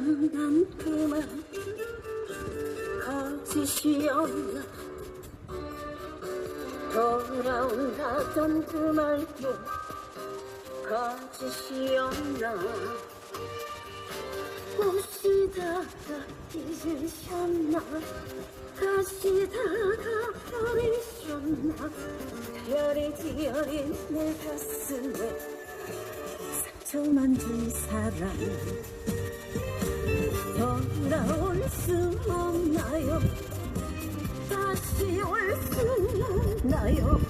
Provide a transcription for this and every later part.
사랑난 그만 거짓이었나? 돌아온다던 그 말도 거짓이었나? 오시다가 잊으셨나? 가시다가 버리셨나? 별이 지어린 내 가슴에 상처만 준 사랑 돌아올 수 없나요? 다시 올 수 없나요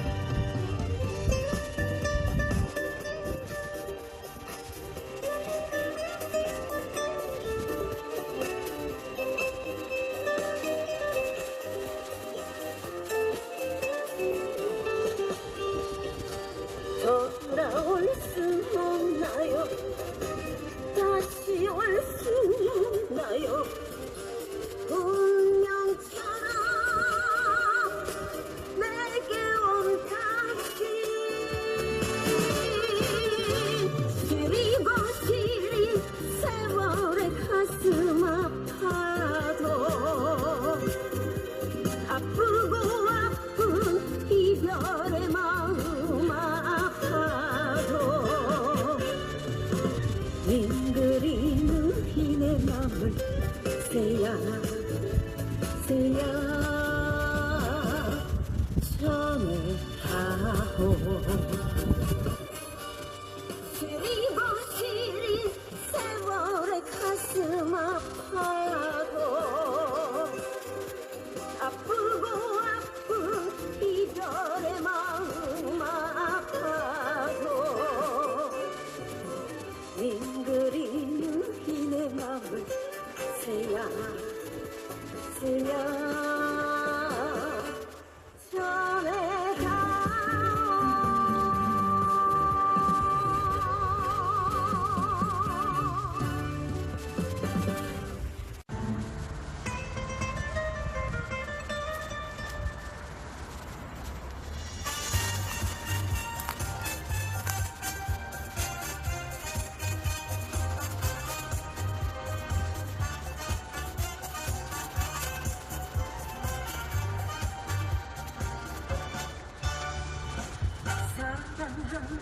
새야 새야 전해하고 시리고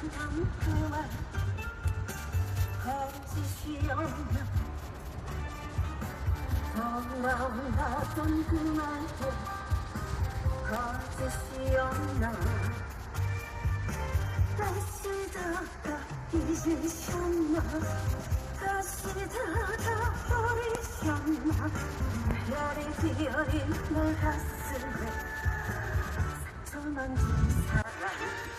사랑한단 그말 거짓이었나? 돌아온다던 그 말도 거짓이었나? 다시 다가 잊으셨나 다시 다가 버리셨나? 별이 되어린 내 가슴에 상처만 준 사랑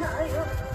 내